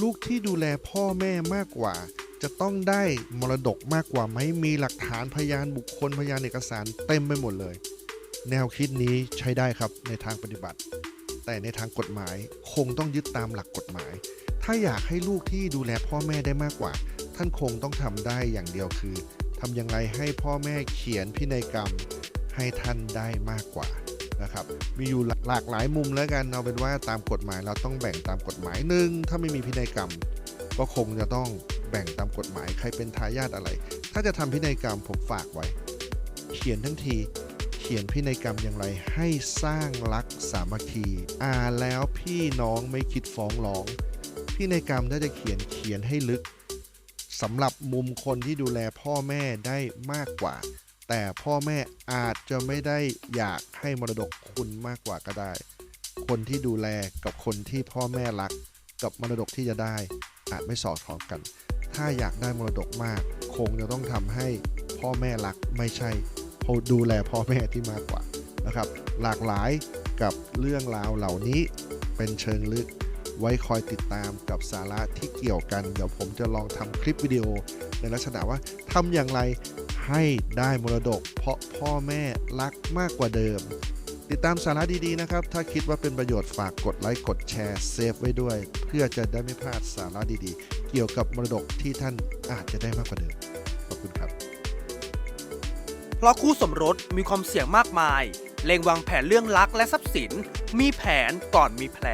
ลูกที่ดูแลพ่อแม่มากกว่า จะต้องได้มรดกมากกว่าไหมมีหลักฐานพยานบุคคลพยานเอกสารเต็มไปหมดเลย แนวคิดนี้ใช้ได้ครับในทางปฏิบัติ แต่ในทางกฎหมายคงต้องยึดตามหลักกฎหมาย ถ้าอยากให้ลูกที่ดูแลพ่อแม่ได้มากกว่า ท่านคงต้องทำได้อย่างเดียวคือทำอย่างไรให้พ่อแม่เขียนพินัยกรรมให้ท่านได้มากกว่า นะครับ มีอยู่หลากหลายมุมแล้วกัน เอาเป็นว่าตามกฎหมายเราต้องแบ่งตามกฎหมายหนึ่งถ้าไม่มีพินัยกรรม ก็คงจะต้องแบ่งตามกฎหมายใครเป็นทายาทอะไร ถ้าจะทำพินัยกรรมผมฝากไว้ เขียนทั้งที เขียนพินัยกรรมอย่างไร ให้สร้างรักสามัคคีอ่านแล้วพี่น้องไม่คิดฟ้องร้อง พินัยกรรมถ้าจะเขียนเขียนให้ลึกสำหรับมุมคนที่ดูแลพ่อแม่ได้มากกว่า แต่พ่อแม่อาจจะไม่ได้อยากให้มรดกคุณมากกว่าก็ได้ คนที่ดูแลกับคนที่พ่อแม่รัก กับมรดกที่จะได้ อาจไม่สอดคล้องกัน ถ้าอยากได้มรดกมาก คงจะต้องทำให้พ่อแม่รักไม่ใช่ดูแลพ่อแม่ที่มากกว่านะครับ หลากหลายกับเรื่องราวเหล่านี้เป็นเชิงลึกไว้คอยติดตามกับสาระที่เกี่ยวกัน เดี๋ยวผมจะลองทำคลิปวิดีโอในลักษณะว่าทำอย่างไร ให้ได้มรดก เพราะพ่อแม่รักมากกว่าเดิม ติดตามสาระดีๆนะครับ ถ้าคิดว่าเป็นประโยชน์ฝากกดไลค์กดแชร์เซฟไว้ด้วย เพื่อจะได้ไม่พลาดสาระดีๆ เกี่ยวกับมรดกที่ท่านอาจจะได้มากกว่าเดิม ขอบคุณครับ เพราะคู่สมรสมีความเสี่ยงมากมาย เล็งวางแผนเรื่องรักและทรัพย์สิน มีแผนก่อนมีแผล